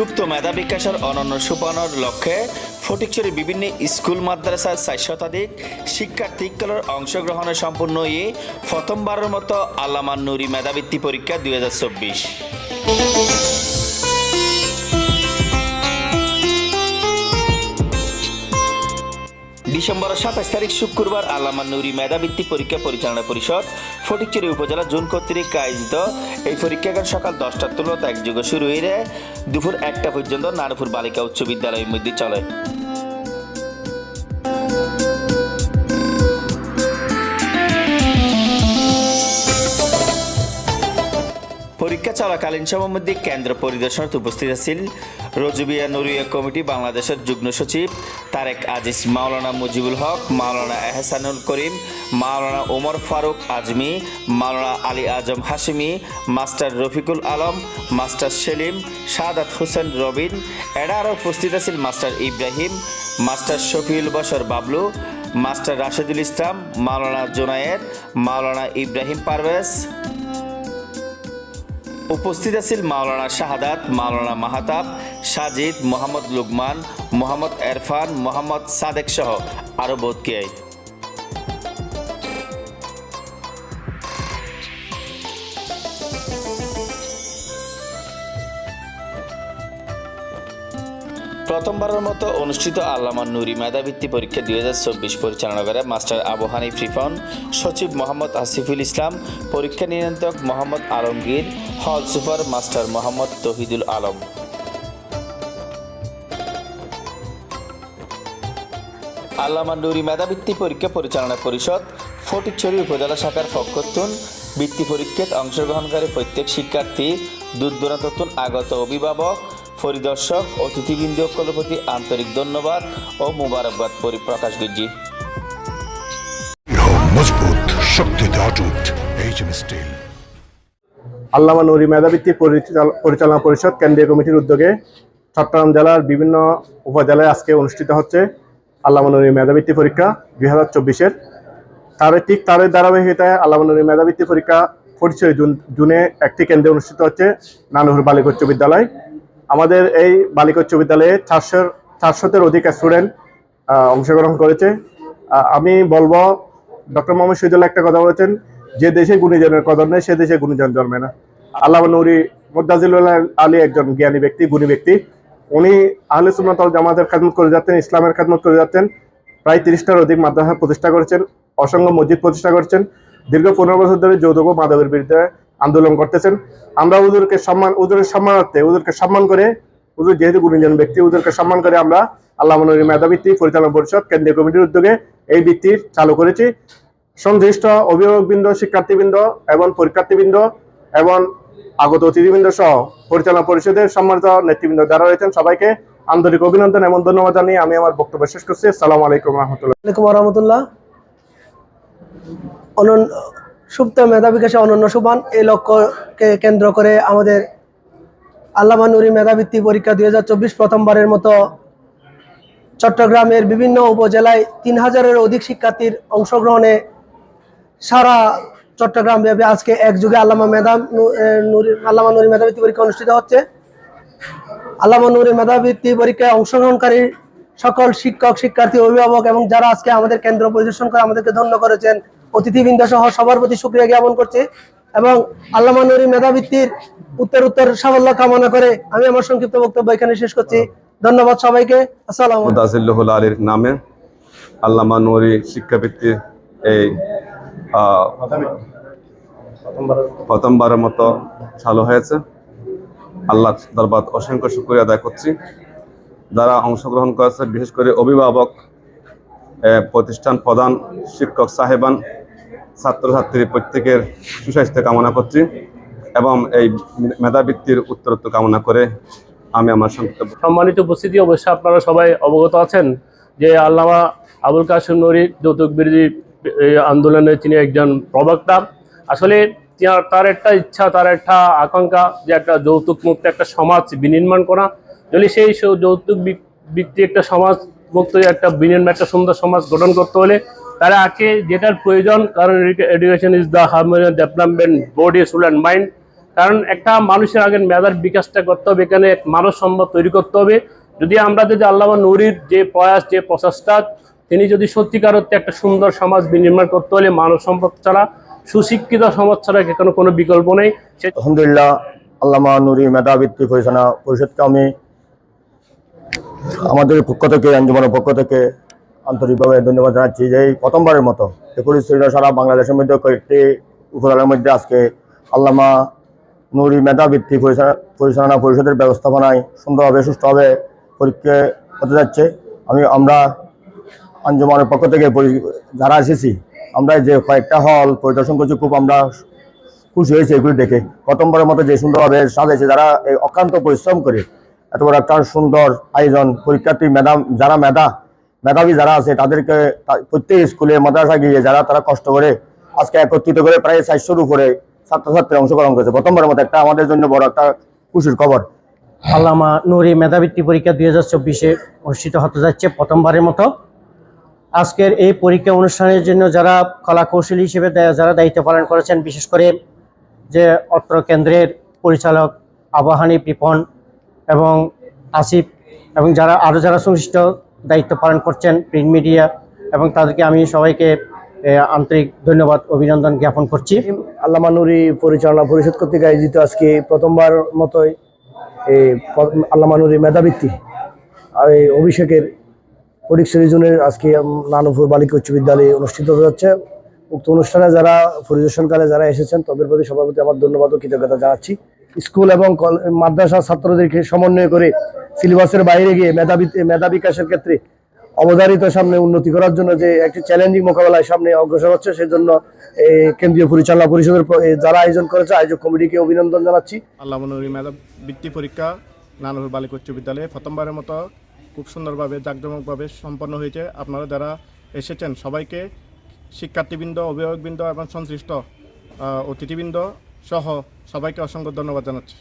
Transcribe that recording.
সুপ্ত মেধা বিকাশের অনন্য সুপানোর লক্ষ্যে ফটিকচুরি বিভিন্ন স্কুল মাদ্রাসার চার শতাধিক শিক্ষার্থীগুলোর অংশগ্রহণে সম্পূর্ণ হয়ে প্রথমবারের মতো আল্লামান নুরি মেধাবৃত্তি পরীক্ষা দু হাজার চব্বিশ। ডিসেম্বরের সাতাশ তারিখ শুক্রবার আল্লামা নুরি মেধাবৃত্তি পরীক্ষা পরিচালনা পরিষদ ফটিকচুরি উপজেলা জুন কর্তৃক আয়োজিত এই পরীক্ষাগার সকাল দশটার তুলনায় একযোগে শুরু হয়ে দুপুর একটা পর্যন্ত নানপুর বালিকা উচ্চ বিদ্যালয়ের মধ্যে চলে। পরীক্ষা চলাকালীন সময়ের মধ্যে কেন্দ্র পরিদর্শনত উপস্থিত আছেন রজুবিয়া নুরিয়া কমিটি বাংলাদেশের যুগ্ম সচিব তারেক আজিজ, মাওলানা মুজিবুল হক, মাওলানা এহসানুল করিম, মাওলানা ওমর ফারুক আজমি, মাওলানা আলী আজম হাশিমি, মাস্টার রফিকুল আলম, মাস্টার সেলিম, সাদাত হোসেন রবিন, এরা আরও উপস্থিত আছেন master Ibrahim, master Shafiul Basar Bablu, master Rashedul Islam, Maulana Zonayer Maulana Ibrahim Parvez উপস্থিত আছিল মাওলানা শাহাদাত, মাওলানা মাহাতাব, সাজিদ, মোহাম্মদ লুকমান, মোহাম্মদ এরফান, মোহাম্মদ সাদেক সহ আরও বোধ প্রথমবারের মতো অনুষ্ঠিত আল্লামা নুরি মেধাবৃত্তি পরীক্ষা দুই হাজার চব্বিশ পরিচালনা করে মাস্টার আবু হানিফ সচিব মোহাম্মদ আসিফুল ইসলাম, পরীক্ষা নিয়ন্ত্রক Mohammad Alamgir, hall super master Mohammad Tohidul Alam. Allama Nuri মেধাবৃত্তি পরীক্ষা পরিচালনা পরিষদ, ফটিকছড়ি উপজেলা শাখার পক্ষতুন বৃত্তি পরীক্ষায় অংশগ্রহণকারী প্রত্যেক শিক্ষার্থী, দূর দূরান্ততুন আগত অভিভাবক পরিদর্শক অতিথিবৃন্দ প্রতি আন্তরিক ধন্যবাদ ও মুবারকবাদ পরিপ্রকাশ করছি দৃঢ়, মজবুত শক্তিতে অটুট এইচএম স্টিল। আল্লামা নুরি মেধাবৃত্তি পরিচালনা পরিষদ কেন্দ্রীয় কমিটির উদ্যোগে চট্টগ্রাম জেলার বিভিন্ন উপজেলায় আজকে অনুষ্ঠিত হচ্ছে আল্লামা নুরি মেধাবৃত্তি পরীক্ষা দুই হাজার চব্বিশের। তার ঠিক তার ধারাবাহিকতায় আল্লামা নুরি মেধাবৃত্তি পরীক্ষা পরিচয় জুন জুনে একটি কেন্দ্রে অনুষ্ঠিত হচ্ছে নানুহুর বালিকা উচ্চ বিদ্যালয়। আমাদের এই বালিকা উচ্চ বিদ্যালয়ে চারশোর, চারশোতের অধিক স্টুডেন্ট অংশগ্রহণ করেছে। আমি বলব, ডক্টর মোহাম্মদ শহীদুল্লাহ একটা কথা বলেছেন, যে দেশে গুণীজনের কদর নেই, সে দেশে গুণীজন জন্মে না। আল্লাহ নুরি মুদাজিলুল আলী একজন জ্ঞানী ব্যক্তি, গুণী ব্যক্তি। উনি আহলে সুন্নাত ওয়াল জামাতের খেদমত করে যাচ্ছেন, ইসলামের খেদমত করে যাচ্ছেন। প্রায় তিরিশটার অধিক মাদ্রাসা প্রতিষ্ঠা করেছেন, অসংখ্য মসজিদ প্রতিষ্ঠা করেছেন। দীর্ঘ পনেরো বছর ধরে যৌতুক ও মাদকের বিরুদ্ধে আন্দোলন করতেছেন। আমরা উজুরকে সম্মান, উজুরের সম্মানার্থে, উজুরকে সম্মান করে, উজুর যেহেতু গুণীজন ব্যক্তি, উজুরকে সম্মান করে আমরা আল্লাহ নুরি মেধাবৃত্তি পরিচালনা পরিষদ, কেন্দ্রীয় কমিটির উদ্যোগে এই বৃত্তি চালু করেছি। সংশ্লিষ্ট অভিভাবকবৃন্দ, শিক্ষার্থীবৃন্দ এবং পরীক্ষার্থীবৃন্দ এবং আগত অতিথিবৃন্দ সহ পরিচালনা পরিষদের সম্মানিত নেতৃবৃন্দ যারা রয়েছেন সবাইকে আন্তরিক অভিনন্দন এবং ধন্যবাদ জানিয়ে আমি আমার বক্তব্য শেষ করছি। আসসালামু আলাইকুম রহমতুল্লাহ। সুপ্ত মেধা বিকাশে অনন্য সুবান। এই লক্ষ্যকে কেন্দ্র করে আমাদের আল্লামা নুরি মেধাবৃত্তি পরীক্ষা দুই হাজার চব্বিশ প্রথমবারের মতো চট্টগ্রামের বিভিন্ন উপজেলায় তিন হাজারের অধিক শিক্ষার্থীর অংশগ্রহণে সারা চট্টগ্রাম ব্যাপী আজকে এক যুগে আল্লামা মেধা আল্লামা নুরি মেধাবৃত্তি পরীক্ষা অনুষ্ঠিত হচ্ছে। আল্লামা নুরি মেধাবৃত্তি পরীক্ষায় অংশগ্রহণকারী সকল শিক্ষক, শিক্ষার্থী, অভিভাবক এবং যারা আজকে আমাদের কেন্দ্র পরিদর্শন করে আমাদেরকে ধন্য করেছেন অতিথিবৃন্দ সহ সবার প্রতি সুক্রিয়া জ্ঞাপন করছি এবং আল্লামা নুরি মেধাবৃত্তির উত্তর উত্তর সাফল্য কামনা করে আমি আমার সংক্ষিপ্ত বক্তব্য এখানে শেষ করছি। ধন্যবাদ সবাইকে। আসসালাম নামে আল্লামা নুরি শিক্ষাবৃত্তির এই প্রথমবারের মতো চালু হয়েছে। আল্লাহ দরবার অসংখ্য শুক্রিয়া আদায় করছি। যারা অংশগ্রহণ করেছে, বিশেষ করে অভিভাবক প্রতিষ্ঠান প্রধান শিক্ষক সাহেবান ছাত্রছাত্রী প্রত্যেকের সুস্বাস্থ্য কামনা করছি এবং এই মেধাবৃত্তির উত্তরোত্তর কামনা করে আমি আমার সংক্ষিপ্ত সম্মানিত উপস্থিতি, অবশ্যই আপনারা সবাই অবগত আছেন যে আল্লামা আবুল কাসিম নরি যৌতুক বিরোধী এই আন্দোলনে তিনি একজন প্রবক্তা। আসলে তার একটা ইচ্ছা, তার একটা আকাঙ্ক্ষা যে একটা যৌতুক মুক্ত একটা সমাজ বিনির্মাণ করা। যদি সেই যৌতুক বি- ভিত্তিক একটা সমাজ মুক্ত একটা বিনির্মাণ, একটা সুন্দর সমাজ গঠন করতে হলে তারা আছে, যেটার প্রয়োজন, কারণ education is the harmonium development body soul and mind কারণ একটা মানুষের আগে মেধার বিকাশটা করতে হবে, এখানে এক মানব সম্পদ তৈরি করতে হবে। যদি আমরা যদি আল্লামা নুরির যে প্রয়াস, যে প্রচেষ্টা, তিনি যদি সত্যিকার অর্থে একটা সুন্দর সমাজ বিনির্মাণ করতে হলে মানব সম্পদ ছাড়া, সুশিক্ষিত সমাজ ছাড়া এখানে কোনো বিকল্প নেই? আলহামদুলিল্লাহ, আল্লামা নুরি মেধাবৃত্তি পরিচালনা পরিষদকে আমি আমাদের পক্ষ থেকে, আঞ্জুমানের পক্ষ থেকে আন্তরিকভাবে ধন্যবাদ জানাচ্ছি যে এই প্রথমবারের মতো পরিস্থিতিটা সারা বাংলাদেশের মধ্যে কয়েকটি উপজেলার মধ্যে আজকে আল্লামা নুরি মেধাবৃত্তি পরিচালনা পরিষদের ব্যবস্থাপনায় সুন্দরভাবে সুষ্ঠুভাবে পরীক্ষা হতে যাচ্ছে। আমি, আমরা আঞ্জুমানের পক্ষ থেকে যারা এসেছি, আমরা যে কয়েকটা হল পরিদর্শন করছি, খুব আমরা খুশি হয়েছে এগুলি দেখে। প্রথমবারের মতো যে সুন্দরভাবে সাজাইছে যারা এই অক্লান্ত পরিশ্রম করে, এত বড় একটা সুন্দর আয়োজন, পরীক্ষার্থী, মেধা, যারা মেধা মেধাবী যারা আছে, তাদেরকে প্রত্যেক স্কুলে মাদ্রাসা গিয়ে যারা তারা কষ্ট করে আজকে একত্রিত করে প্রায় চারশোর উপরে ছাত্রছাত্রী অংশগ্রহণ করেছে। প্রথমবারের মতো একটা আমাদের জন্য বড় একটা খুশির খবর। আল্লামা নুরি মেধাবৃত্তি পরীক্ষা দুই হাজার চব্বিশে অনুষ্ঠিত হতে যাচ্ছে প্রথমবারের মতো। আজকের এই পরীক্ষা অনুষ্ঠানের জন্য যারা কলা কৌশলী হিসেবে যারা দায়িত্ব পালন করেছেন, বিশেষ করে যে অত্র কেন্দ্রের পরিচালক আবাহানি বিপন এবং আসিফ এবং যারা আরও যারা সংশ্লিষ্ট দায়িত্ব পালন করছেন প্রিন্ট মিডিয়া এবং তাদেরকে আমি সবাইকে আন্তরিক ধন্যবাদ, অভিনন্দন জ্ঞাপন করছি। আল্লামা নুরি পরিচালনা পরিষদ কর্তৃক আয়োজিত আজকে প্রথমবার মতোই এই প- আল্লামা নুরি মেধাবৃত্তি আর এই অভিষেকের পরীক্ষা রিজনের আজকে নানুপুর বালিকা উচ্চ বিদ্যালয়ে অনুষ্ঠিত হতে যাচ্ছে। উক্ত অনুষ্ঠানে যারা পরিদর্শনকালে যারা এসেছেন, তাদের প্রতি সবার প্রতি আমার ধন্যবাদ ও কৃতজ্ঞতা জানাচ্ছি। স্কুল এবং মাদ্রাসা ছাত্রদেরকে সমন্বয় করে সিলেবাসের বাইরে গিয়ে মেধাবী মেধা বিকাশের ক্ষেত্রে অবধারিত সামনে উন্নতি করার জন্য যে একটি চ্যালেঞ্জিং মোকাবেলায় সামনে অগ্রসর হচ্ছে সেই জন্য কেন্দ্রীয় পরিচালনা পরিষদের যারা আয়োজন করেছে, আয়োজক কমিটিকে অভিনন্দন জানাচ্ছি। আল্লাহ মেধা বৃত্তি পরীক্ষা নানুর বালিকা উচ্চ বিদ্যালয়ে প্রথমবারের মতো খুব সুন্দরভাবে, জাঁকজমকভাবে সম্পন্ন হয়েছে। আপনারা যারা এসেছেন, সবাইকে শিক্ষার্থীবৃন্দ, অভিভাবকবৃন্দ এবং সংশ্লিষ্ট অতিথিবৃন্দ সহ সবাইকে অসংখ্য ধন্যবাদ জানাচ্ছি।